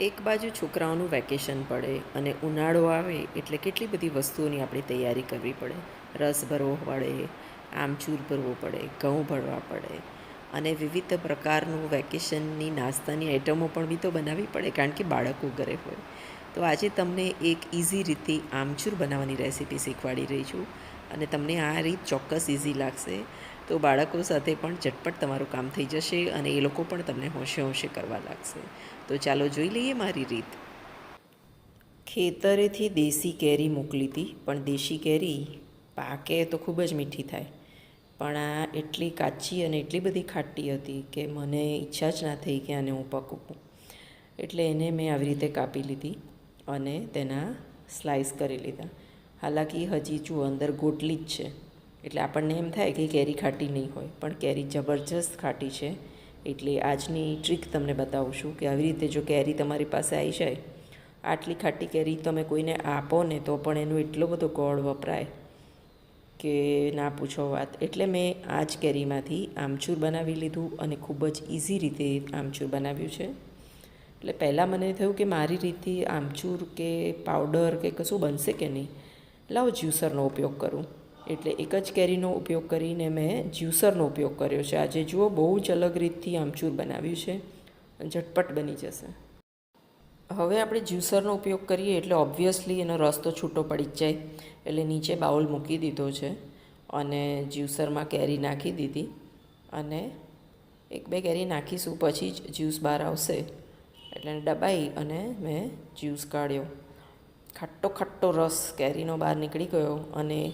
એક બાજુ છોકરાઓનું વેકેશન પડે અને ઉનાળો આવે એટલે કેટલી બધી વસ્તુઓની આપણી તૈયારી કરવી પડે. રસ ભરવો પડે, આમચૂર ભરવો પડે, ઘઉં ભરવા પડે અને વિવિધ પ્રકારનું વેકેશનની, નાસ્તાની આઈટમો પણ બી તો બનાવવી પડે કારણ કે બાળકો ઘરે હોય. તો આજે તમને એક ઇઝી રીતે આમચૂર બનાવવાની રેસીપી શીખવાડી રહી છું અને તમને આ રીત ચોક્કસ ઇઝી લાગશે. તો બાળકો સાથે પણ ઝટપટ તમારું કામ થઈ જશે અને એ લોકો પણ તમને હોંશે હોંશે કરવા લાગશે. તો ચાલો જોઈ લઈએ મારી રીત. ખેતરેથી દેશી કેરી મોકલી હતી, પણ દેશી કેરી પાકે તો ખૂબ જ મીઠી થાય. પણ આ એટલી કાચી અને એટલી બધી ખાટી હતી કે મને ઈચ્છા જ ના થઈ કે આને હું પકવું. એટલે એને મેં આવી રીતે કાપી લીધી અને તેના સ્લાઈસ કરી લીધા. હાલાકી હજી જુઓ, અંદર ગોટલી જ છે. એટલે આપણને એમ થાય કે કેરી ખાટી નહીં હોય, પણ કેરી જબરજસ્ત ખાટી છે. એટલે આજની ટ્રીક તમને બતાવું છું કે આવી રીતે જો કેરી તમારી પાસે આવી જાય, આટલી ખાટી કેરી તમે કોઈને આપો ને તો પણ એનો એટલો બધો ગોળ વપરાય કે ના પૂછો વાત. એટલે મેં આ જ કેરીમાંથી આમચૂર બનાવી લીધું અને ખૂબ જ ઇઝી રીતે આમચૂર બનાવ્યું છે. એટલે પહેલાં મને થયું કે મારી રીતથી આમચૂર કે પાવડર કે કશું બનશે કે નહીં, લાવો જ્યુસરનો ઉપયોગ કરું. એટલે એક જ કેરીનો ઉપયોગ કરીને મેં જ્યુસરનો ઉપયોગ કર્યો છે. આજે જુઓ, બહુ જ અલગ રીતથી આમચૂર બનાવ્યું છે. ઝટપટ બની જશે. હવે આપણે જ્યુસરનો ઉપયોગ કરીએ એટલે ઓબ્વિયસલી એનો રસ તો છૂટો પડી જ જાય. એટલે નીચે બાઉલ મૂકી દીધો છે અને જ્યુસરમાં કેરી નાખી દીધી અને એક બે કેરી નાખીશું, પછી જ જ્યુસ બહાર આવશે. એટલે દબાઈ અને મેં જ્યુસ કાઢ્યો. ખાટ્ટો ખાટ્ટો રસ કેરીનો બહાર નીકળી ગયો અને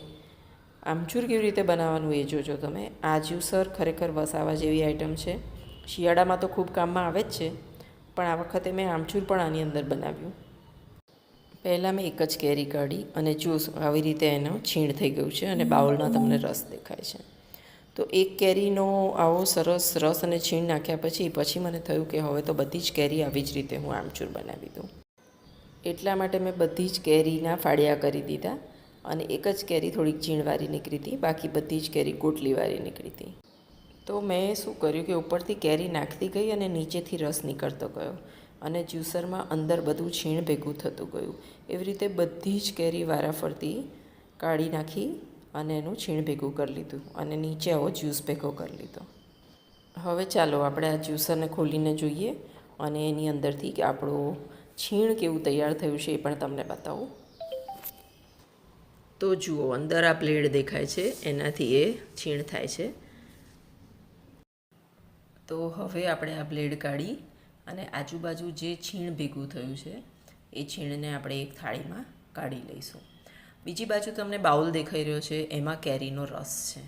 આમચૂર કેવી રીતે બનાવવાનું એ જોજો તમે. આ જ્યુસર ખરેખર વસાવા જેવી આઇટમ છે. શિયાળામાં તો ખૂબ કામમાં આવે જ છે, પણ આ વખતે મેં આમચૂર પણ આની અંદર બનાવ્યું. પહેલાં મેં એક જ કેરી કાઢી અને જ્યુસ આવી રીતે એનો છીણ થઈ ગયું છે અને બાઉલમાં તમને રસ દેખાય છે. તો એક કેરીનો આવો સરસ રસ અને છીણ નાખ્યા પછી પછી મને થયું કે હવે તો બધી જ કેરી આવી જ રીતે હું આમચૂર બનાવી દઉં. એટલા માટે મેં બધી જ કેરીના ફાળિયા કરી દીધા. અને એક જ કેરી થોડીક ઝીણવારી નીકળી હતી, બાકી બધી જ કેરી ગોટલીવાળી નીકળી હતી. તો મેં શું કર્યું કે ઉપરથી કેરી નાખતી ગઈ અને નીચેથી રસ નીકળતો ગયો અને જ્યુસરમાં અંદર બધું છીણ ભેગું થતું ગયું. એવી રીતે બધી જ કેરી વારાફરતી કાઢી નાખી અને એનું છીણ ભેગું કરી લીધું અને નીચે આવો જ્યુસ ભેગો કરી લીધો. હવે ચાલો આપણે આ જ્યુસરને ખોલીને જોઈએ અને એની અંદરથી આપણું છીણ કેવું તૈયાર થયું છે એ પણ તમને બતાવું. તો જુઓ, અંદર આ બ્લેડ દેખાય છે, એનાથી એ છીણ થાય છે. તો હવે આપણે આ બ્લેડ કાઢી અને આજુબાજુ જે છીણ ભેગું થયું છે, એ છીણને આપણે એક થાળીમાં કાઢી લઈશું. બીજી બાજુ તમને બાઉલ દેખાઈ રહ્યો છે, એમાં કેરીનો રસ છે.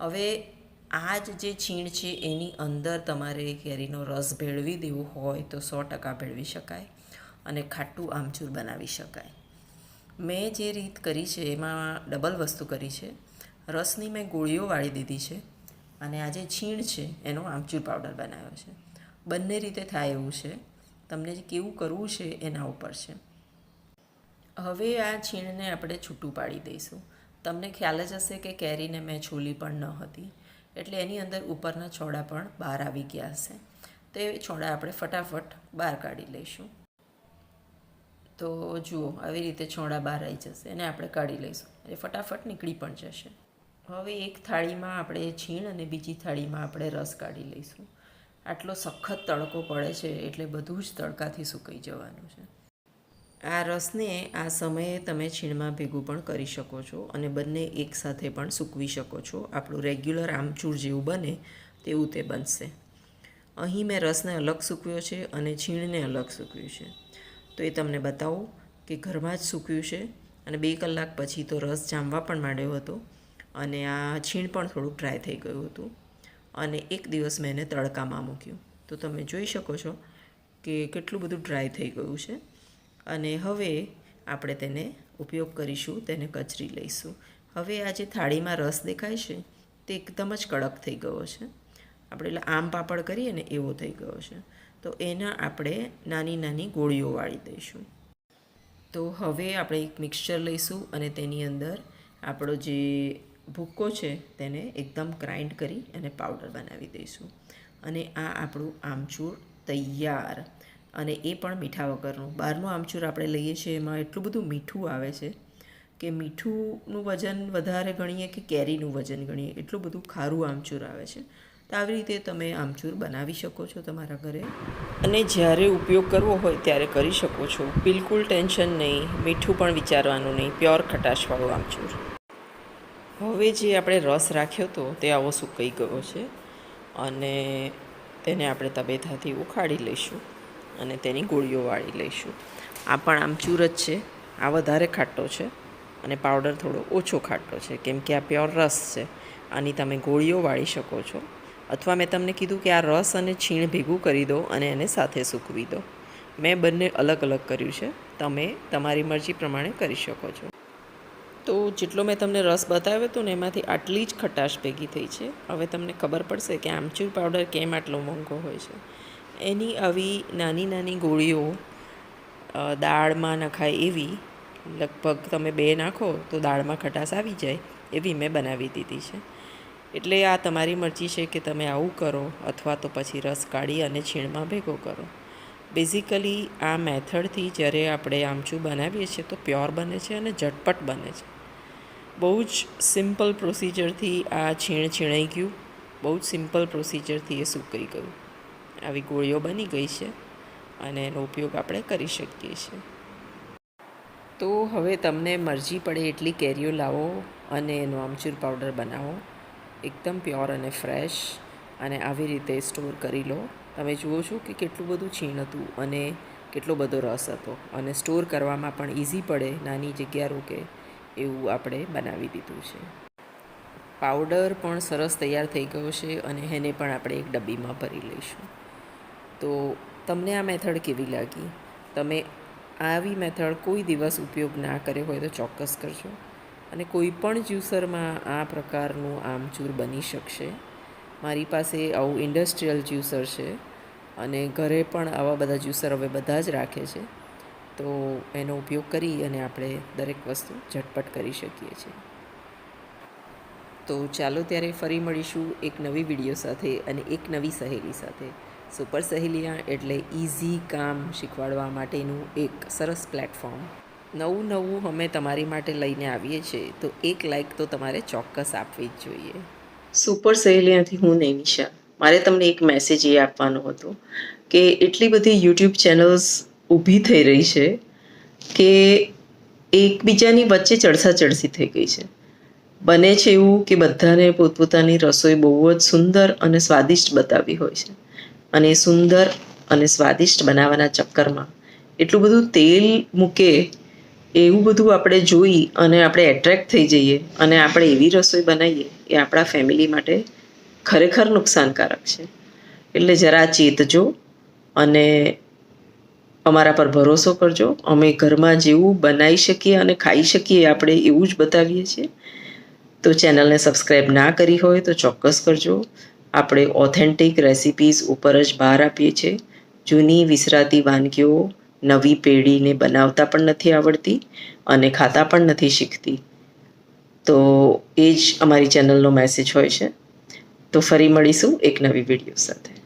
હવે આ જ જે છીણ છે, એની અંદર તમારે કેરીનો રસ ભેળવી દેવો હોય તો સો ટકા ભેળવી શકાય અને ખાટું આમચૂર બનાવી શકાય. મેં જે રીત કરી છે, એમાં ડબલ વસ્તુ કરી છે. રસની મેં ગોળીઓ વાળી દીધી છે અને આ જે છીણ છે, એનો આમચૂર પાવડર બનાવ્યો છે. બંને રીતે થાય એવું છે. તમને કેવું કરવું છે, એના ઉપર છે. હવે આ છીણને આપણે છૂટું પાડી દઈશું. તમને ખ્યાલ જ હશે કે કેરીને મેં છોલી પણ ન હતી. એટલે એની અંદર ઉપરના છોડા પણ બહાર આવી ગયા હશે. તો એ છોડા આપણે ફટાફટ બહાર કાઢી લઈશું. તો જુઓ, આવી રીતે છોડા બહાર આવી જશે એને આપણે કાઢી લઈશું. એટલે ફટાફટ નીકળી પણ જશે. હવે એક થાળીમાં આપણે છીણ અને બીજી થાળીમાં આપણે રસ કાઢી લઈશું. આટલો સખત તડકો પડે છે એટલે બધું જ તડકાથી સુકાઈ જવાનું છે. આ રસને આ સમયે તમે છીણમાં ભેગું પણ કરી શકો છો અને બંને એકસાથે પણ સૂકવી શકો છો. આપણું રેગ્યુલર આમચૂર જેવું બને તેવું તે બનશે. અહીં મેં રસને અલગ સૂકવ્યો છે અને છીણને અલગ સૂકવ્યું છે. તો એ તમને બતાવું કે ઘરમાં જ સૂક્યું છે અને બે કલાક પછી તો રસ જામવા પણ માંડ્યો હતો અને આ છીણ પણ થોડુંક ડ્રાય થઈ ગયું હતું અને એક દિવસ મેં એને તડકામાં મૂક્યું. તો તમે જોઈ શકો છો કે કેટલું બધું ડ્રાય થઈ ગયું છે અને હવે આપણે તેને ઉપયોગ કરીશું, તેને કચરી લઈશું. હવે આ જે થાળીમાં રસ દેખાય છે તે એકદમ જ કડક થઈ ગયો છે. આપણે એટલે આમ પાપડ કરીએ ને એવો થઈ ગયો છે. તો એના આપણે નાની નાની ગોળીઓ વાળી દઈશું. તો હવે આપણે એક મિક્સચર લઈશું અને તેની અંદર આપણો જે ભૂક્કો છે તેને એકદમ ગ્રાઇન્ડ કરી અને પાવડર બનાવી દઈશું. અને આ આપણું આમચૂર તૈયાર. અને એ પણ મીઠા વગરનું. બહારનું આમચૂર આપણે લઈએ છીએ, એમાં એટલું બધું મીઠું આવે છે કે મીઠુંનું વજન વધારે ગણીએ કે કેરીનું વજન ગણીએ, એટલું બધું ખારું આમચૂર આવે છે. તો આવી રીતે તમે આમચૂર બનાવી શકો છો તમારા ઘરે. અને જ્યારે ઉપયોગ કરવો હોય ત્યારે કરી શકો છો. બિલકુલ ટેન્શન નહીં, મીઠું પણ વિચારવાનું નહીં, પ્યોર ખટાશવાળું આમચૂર. હવે જે આપણે રસ રાખ્યો હતો તે આવો સુકાઈ ગયો છે અને તેને આપણે તબેથાથી ઉખાડી લઈશું અને તેની ગોળીઓ વાળી લઈશું. આ પણ આમચૂર જ છે. આ વધારે ખાટો છે અને પાવડર થોડો ઓછો ખાટો છે, કેમ કે આ પ્યોર રસ છે. આની તમે ગોળીઓ વાળી શકો છો. અથવા મેં તમને કીધું કે આ રસ અને છીણ ભેગું કરી દો અને એને સાથે સૂકવી દો. મેં બંને અલગ અલગ કર્યું છે. તમે તમારી મરજી પ્રમાણે કરી શકો છો. તો જેટલો મેં તમને રસ બતાવ્યો હતો ને એમાંથી આટલી જ ખટાશ ભેગી થઈ છે. હવે તમને ખબર પડશે કે આમચૂર પાવડર કેમ આટલો મોંઘો હોય છે. એની આવી નાની નાની ગોળીઓ દાળમાં નખાય એવી, લગભગ તમે બે નાખો તો દાળમાં ખટાશ આવી જાય એવી મેં બનાવી દીધી છે. એટલે આ તમારી મરજી છે કે તમે આવું કરો અથવા તો પછી રસ કાઢી અને છીણમાં ભેગો કરો. બેઝિકલી આ મેથડથી જ્યારે આપણે આમચૂર બનાવીએ છીએ તો પ્યોર બને છે અને ઝટપટ બને છે. બહુ જ સિમ્પલ પ્રોસિજરથી આ છીણ છીણાઈ ગયું. બહુ જ સિમ્પલ પ્રોસિજરથી એ સૂકાઈ ગયું. આવી ગોળીઓ બની ગઈ છે અને એનો ઉપયોગ આપણે કરી શકીએ છીએ. તો હવે તમને મરજી પડે એટલી કેરીઓ લાવો અને એનો આમચૂર પાવડર બનાવો. એકદમ પ્યોર અને ફ્રેશ અને આવી રીતે સ્ટોર કરી લો. તમે જુઓ છો કે કેટલું બધું છીણ હતું અને કેટલો બધો રસ હતો. અને સ્ટોર કરવામાં પણ ઇઝી પડે, નાની જગ્યા રોકે એવું આપણે બનાવી દીધું છે. પાવડર પણ સરસ તૈયાર થઈ ગયો છે અને એને પણ આપણે એક ડબ્બીમાં ભરી લઈશું. તો તમને આ મેથડ કેવી લાગી? તમે આવી મેથડ કોઈ દિવસ ઉપયોગ ના કર્યો હોય તો ચોક્કસ કરજો. અને કોઈ પણ જ્યુસરમાં આ પ્રકારનું આમચૂર બની શકશે. મારી પાસે આવું ઇન્ડસ્ટ્રીયલ જ્યુસર છે અને ઘરે પણ આવા બધા જ્યુસર હવે બધા જ રાખે છે. તો એનો ઉપયોગ કરી અને આપણે દરેક વસ્તુ ઝટપટ કરી શકીએ છીએ. તો ચાલો ત્યારે ફરી મળીશું એક નવી વીડિયો સાથે અને એક નવી સહેલી સાથે. સુપર સહેલિયા એટલે ઇઝી કામ શીખવાડવા માટેનું એક સરસ પ્લેટફોર્મ. નવું નવું અમે તમારી માટે લઈને આવીએ છીએ, તો એક લાઈક તો તમારે ચોક્કસ આપવી જ જોઈએ. સુપર સહેલિયાથી હું નૈનિશા મારે તમને એક મેસેજ એ આપવાનો હતો કે એટલી બધી યુટ્યુબ ચેનલ્સ ઊભી થઈ રહી છે કે એકબીજાની વચ્ચે ચડસા ચડસી થઈ ગઈ છે. બને છે એવું કે બધાને પોતપોતાની રસોઈ બહુ જ સુંદર અને સ્વાદિષ્ટ બતાવી હોય છે. અને સુંદર અને સ્વાદિષ્ટ બનાવવાના ચક્કરમાં એટલું બધું તેલ મૂકે એવું બધું આપણે જોઈ અને આપણે એટ્રેક્ટ થઈ જઈએ અને આપણે એવી રસોઈ બનાવીએ એ આપણા ફેમિલી માટે ખરેખર નુકસાનકારક છે. એટલે જરા ચેતજો અને અમારા પર ભરોસો કરજો. અમે ઘરમાં જેવું બનાવી શકીએ અને ખાઈ શકીએ આપણે એવું જ બતાવીએ છીએ. તો ચેનલને સબસ્ક્રાઈબ ના કરી હોય તો ચોક્કસ કરજો. આપણે ઓથેન્ટિક રેસિપીઝ ઉપર જ ભાર આપીએ છીએ. જૂની વિસરાતી વાનગીઓ નવી પેઢીને બનાવતા પણ નથી આવડતી અને ખાતા પણ નથી શીખતી. તો એ જ અમારી ચેનલનો મેસેજ હોય છે. તો ફરી મળીશું એક નવી વીડિયો સાથે.